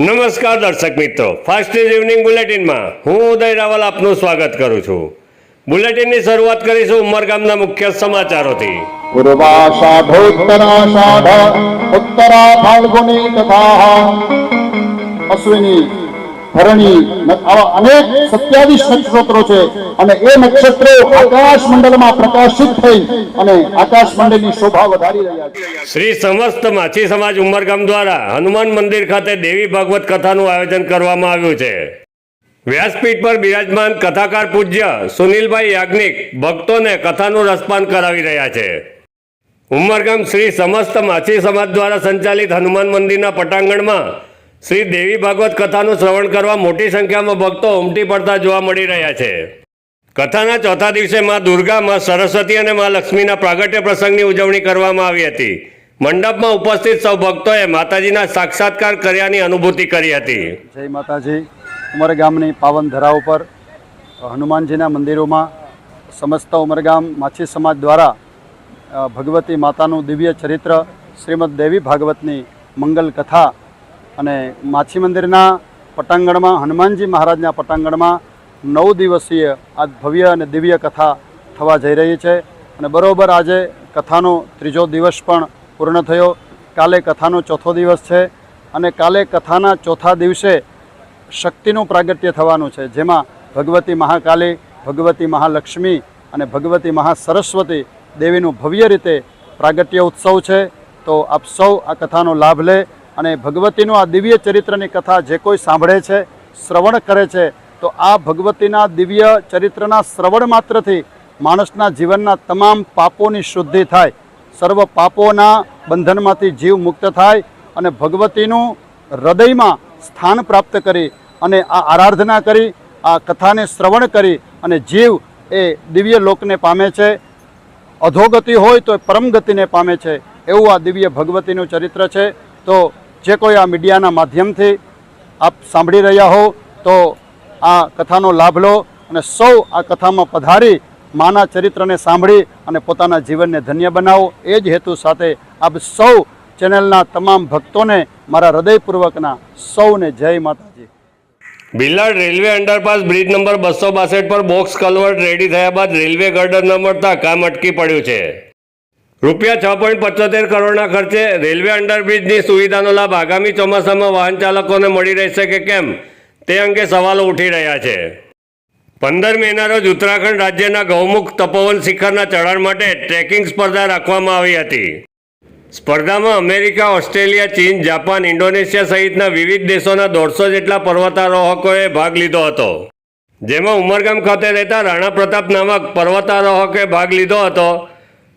નમસ્કાર દર્શક મિત્રો. ફાસ્ટ ઇવનિંગ બુલેટિનમાં હું ઉદય રાવલ આપનું સ્વાગત કરું છું. બુલેટિનની શરૂઆત કરીશું ઉમરગામના મુખ્ય સમાચારોથી. અશ્વિની ભરણી ન- આવા અનેક સત્યાવીસ નક્ષત્રો છે અને એ નક્ષત્રો આકાશ મંડળમાં પ્રકાશિત થઈ અને આકાશ મંડળની શોભા વધારી રહ્યા છે. શ્રી સમસ્ત માછી સમાજ ઉમરગામ દ્વારા હનુમાન મંદિર ખાતે દેવી ભાગવત કથાનું આયોજન કરવામાં આવ્યું છે. વ્યાસપીઠ પર બિરાજમાન કથાકાર પૂજ્ય સુનિલભાઈ યાજ્ઞિક ભક્તોને કથાનું રસપાન કરાવી રહ્યા છે. ઉમરગામ શ્રી સમસ્ત માછી સમાજ દ્વારા સંચાલિત હનુમાન મંદિરના પટાંગણમાં શ્રી દેવી ભાગવત કથાનું શ્રવણ કરવા મોટી સંખ્યામાં ભક્તો ઉમટી પડતા જોવા મળી રહ્યા છે. કથાના ચોથા દિવસે માં દુર્ગા, માં સરસ્વતી અને માં લક્ષ્મીના પ્રાગટ્ય પ્રસંગની ઉજવણી કરવામાં આવી હતી. મંડપમાં ઉપસ્થિત સૌ ભક્તોએ માતાજીના સાક્ષાત્કાર કર્યાની અનુભૂતિ કરી હતી. જય માતાજી. ઉમરગામની પાવન ધરા ઉપર હનુમાનજીના મંદિરોમાં સમસ્ત ઉમરગામ માછી સમાજ દ્વારા ભગવતી માતાનું દિવ્ય ચરિત્ર શ્રીમદ દેવી ભાગવતની મંગલ કથા અને માછી મંદિરના પટાંગણમાં, હનુમાનજી મહારાજના પટાંગણમાં નવ દિવસીય આ ભવ્ય અને દિવ્ય કથા થવા જઈ રહી છે. અને બરોબર આજે કથાનો ત્રીજો દિવસ પણ પૂર્ણ થયો. કાલે કથાનો ચોથો દિવસ છે અને કાલે કથાના ચોથા દિવસે શક્તિનું પ્રાગટ્ય થવાનું છે. જેમાં ભગવતી મહાકાલી, ભગવતી મહાલક્ષ્મી અને ભગવતી મહાસરસ્વતી દેવીનું ભવ્ય રીતે પ્રાગટ્ય ઉત્સવ છે. તો આપ સૌ આ કથાનો લાભ લે. અને ભગવતીનું આ દિવ્ય ચરિત્રની કથા જે કોઈ સાંભળે છે, શ્રવણ કરે છે, તો આ ભગવતીના દિવ્ય ચરિત્રના શ્રવણ માત્રથી માણસના જીવનના તમામ પાપોની શુદ્ધિ થાય. સર્વ પાપોના બંધનમાંથી જીવ મુક્ત થાય અને ભગવતીનું હૃદયમાં સ્થાન પ્રાપ્ત કરી અને આ આરાધના કરી, આ કથાને શ્રવણ કરી અને જીવ એ દિવ્ય લોકને પામે છે. અધોગતિ હોય તો એ પરમગતિને પામે છે. એવું આ દિવ્ય ભગવતીનું ચરિત્ર છે. તો જે કોઈ આ મીડિયાના માધ્યમથી આપ સાંભળી રહ્યા હો, તો આ કથાનો લાભ લો અને સૌ આ કથામાં પધારી માના ચરિત્રને સાંભળી અને પોતાના જીવનને ધન્ય બનાવો. એ જ હેતુ સાથે આપ સૌ ચેનલના તમામ ભક્તોને મારા હૃદયપૂર્વકના સૌને જય માતાજી. Bilad railway underpass bridge number બસો બાસઠ પર બોક્સ કલવર્ટ રેડી થયા બાદ રેલવે ગર્ડર ન મળતા કામ અટકી પડ્યું છે. રૂપિયા છ પોઈન્ટ પચોતેર કરોડના ખર્ચે રેલવે અંડરબ્રિજની સુવિધાનો લાભ આગામી ચોમાસામાં વાહન ચાલકોને મળી રહેશે કે કેમ? તે અંગે સવાલો ઉઠી રહ્યા છે. પંદર મેના રોજ ઉત્તરાખંડ રાજ્યના ગૌમુખ તપોવન શિખરના ચઢાણ માટે ટ્રેકિંગ સ્પર્ધા રાખવામાં આવી હતી. સ્પર્ધામાં અમેરિકા, ઓસ્ટ્રેલિયા, ચીન, જાપાન, ઇન્ડોનેશિયા સહિતના વિવિધ દેશોના દોઢસો જેટલા પર્વતારોહકોએ ભાગ લીધો હતો. જેમાં ઉમરગામ ખાતે રહેતા રાણા પ્રતાપ નામક પર્વતારોહકે ભાગ લીધો હતો.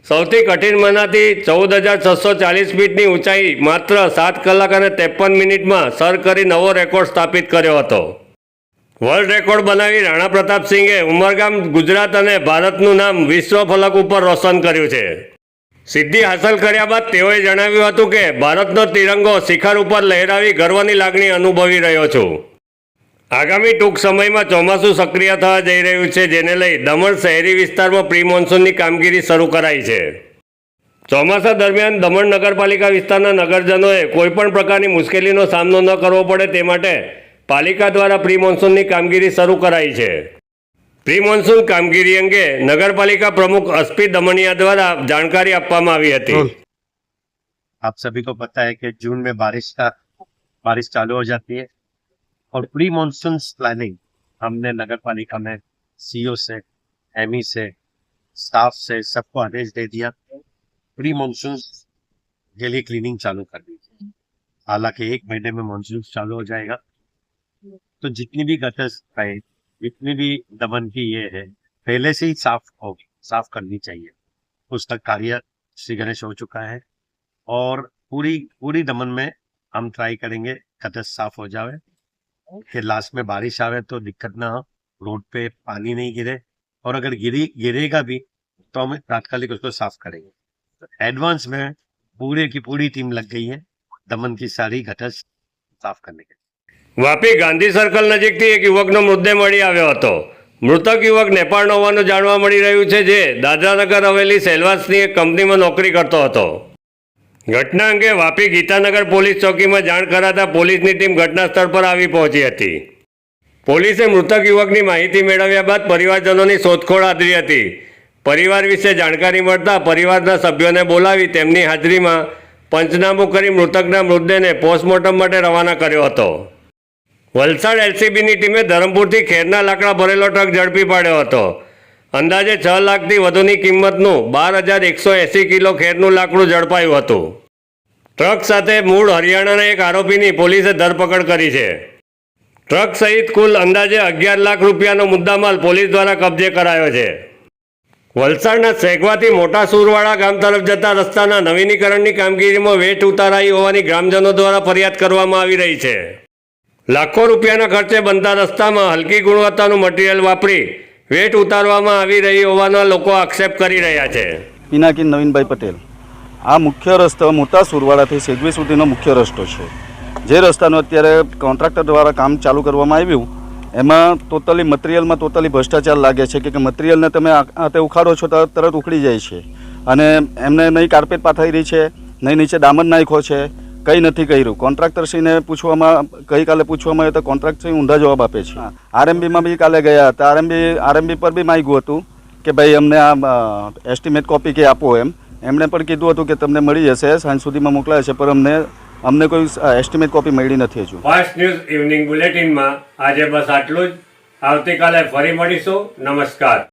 સૌથી કઠિન મનાથી ચૌદ હજાર છસો ચાલીસ ફીટની ઊંચાઈ માત્ર સાત કલાક અને ત્રેપન મિનિટમાં સર કરી નવો રેકોર્ડ સ્થાપિત કર્યો હતો. વર્લ્ડ રેકોર્ડ બનાવી રાણા પ્રતાપસિંહે ઉમરગામ, ગુજરાત અને ભારતનું નામ વિશ્વ ફલક ઉપર રોશન કર્યું છે. સિદ્ધિ હાંસલ કર્યા બાદ તેઓએ જણાવ્યું હતું કે, ભારતનો તિરંગો શિખર ઉપર લહેરાવી ગર્વની લાગણી અનુભવી રહ્યો છું. આગામી ટૂંક સમયમાં ચોમાસું સક્રિય થવા જઈ રહ્યું છે, જેને લઈ દમણ શહેરી વિસ્તારમાં પ્રી મોન્સૂનની કામગીરી શરૂ કરાઈ છે. ચોમાસા દરમિયાન દમણ નગરપાલિકા વિસ્તારના નગરજનોએ કોઈપણ પ્રકારની મુશ્કેલીનો સામનો ન કરવો પડે તે માટે પાલિકા દ્વારા પ્રી મોન્સૂનની કામગીરી શરૂ કરાઈ છે. પ્રી મોન્સૂન કામગીરી અંગે નગરપાલિકા પ્રમુખ અસ્પી દમણિયા દ્વારા જાણકારી આપવામાં આવી હતી. આપ સભી કો પતા હૈ કે જૂન મે બારિશ કા, બારિશ ચાલુ હો જાતી હૈ. और प्री मानसून प्लानिंग हमने नगर पालिका में सीओ से एमई से स्टाफ से सबको आदेश दे दिया। प्री मानसून के लिए क्लीनिंग चालू कर दी। हालाँकि एक महीने में मानसून चालू हो जाएगा। तो जितनी भी गटर है जितनी भी दमन की ये है, पहले से ही साफ़ होगी, साफ़ करनी चाहिए। उसका कार्य श्री गणेश हो चुका है और पूरी पूरी दमन में हम ट्राई करेंगे कटर साफ़ हो जाए। कि लास्ट में बारिश आवे तो दिक्कत ना हो रोड पे पानी नहीं गिरे और अगर गिरी गिरेगा भी तो हम तात्कालिक उसको साफ करेंगे तो एडवांस में पूरे की पूरी टीम लग गई है दमन की सारी गटर साफ करने के વાપી ગાંધી સર્કલ નજીકથી એક યુવકનો મૃતદેહ મળી આવ્યો હતો મૃતક યુવક નેપાળનો હોવાનું જાણવા મળી રહ્યું છે જે દાદરાનગર હવેલી સેલવાસની એક કંપનીમાં નોકરી કરતો હતો ઘટના અંગે વાપી ગીતાનગર પોલીસ ચોકીમાં જાણ કરાતા પોલીસની ટીમ ઘટના સ્થળ પર આવી પહોંચી હતી. પોલીસે મૃતક યુવકની માહિતી મેળવ્યા બાદ પરિવારજનોની શોધખોળ આદરી હતી. પરિવાર વિશે જાણકારી મળતા પરિવારના સભ્યોને બોલાવી તેમની હાજરીમાં પંચનામું કરી મૃતકના મૃતદેહને પોસ્ટમોર્ટમ માટે રવાના કર્યો હતો. વલસાડ એલસીબીની ટીમે ધરમપુરથી ખેરના લાકડા ભરેલો ટ્રક ઝડપી પાડ્યો હતો. અંદાજે છ લાખથી વધુની કિંમતનું બાર હજાર એકસો એંસી કિલો ખેરનું લાકડું ઝડપાયું હતું. ટ્રક સાથે મૂળ હરિયાણાના એક આરોપીની પોલીસે ધરપકડ કરી છે. ટ્રક સહિત કુલ અંદાજે અગિયાર લાખ રૂપિયાનો મુદ્દામાલ પોલીસ દ્વારા કબજે કરાયો છે. વલસાડના સેગવાથી મોટા સુરવાડા ગામ તરફ જતા રસ્તાના નવીનીકરણની કામગીરીમાં વેઠ ઉતારાઈ હોવાની ગ્રામજનો દ્વારા ફરિયાદ કરવામાં આવી રહી છે. લાખો રૂપિયાના ખર્ચે બનતા રસ્તામાં હલકી ગુણવત્તાનું મટીરીયલ વાપરી વેટ ઉતારવામાં આવી રહી હોવાના લોકો આક્ષેપ કરી રહ્યા છે. પિનાકીન નવીનભાઈ પટેલ. આ મુખ્ય રસ્તો મોટા સુરવાડાથી સેગવી સુધીનો મુખ્ય રસ્તો છે. જે રસ્તાનું અત્યારે કોન્ટ્રાક્ટર દ્વારા કામ ચાલુ કરવામાં આવ્યું, એમાં ટોટલી મટીરિયલમાં ટોટલી ભ્રષ્ટાચાર લાગે છે કે મટીરિયલને તમે તે ઉખાડો છો તો તરત ઉખડી જાય છે. અને એમને નહીં કાર્પેટ પાથરી રહી છે, નહીં નીચે ડામર નાખ્યો છે કંઈ નથી કર્યું. કોન્ટ્રાક્ટરશ્રીને પૂછવામાં ગઈકાલે પૂછવામાં આવ્યું તો કોન્ટ્રાક્ટરશ્રી ઊંધા જવાબ આપે છે. આરએમબીમાં બી કાલે ગયા હતા. આરએમબી આરએમબી પર બી માગ્યું હતું કે ભાઈ અમને આ એસ્ટિમેટ કોપી કે આપો એમ. એમણે પણ કીધું હતું કે તમને મળી જશે સાંજ સુધીમાં મોકલાય છે પણ અમને અમને કોઈ એસ્ટિમેટ કોપી મળી નથી હજુ. ફાસ્ટ ન્યૂઝ ઇવનિંગ બુલેટિનમાં આજે બસ આટલું જ. આવતીકાલે ફરી મળીશું. નમસ્કાર.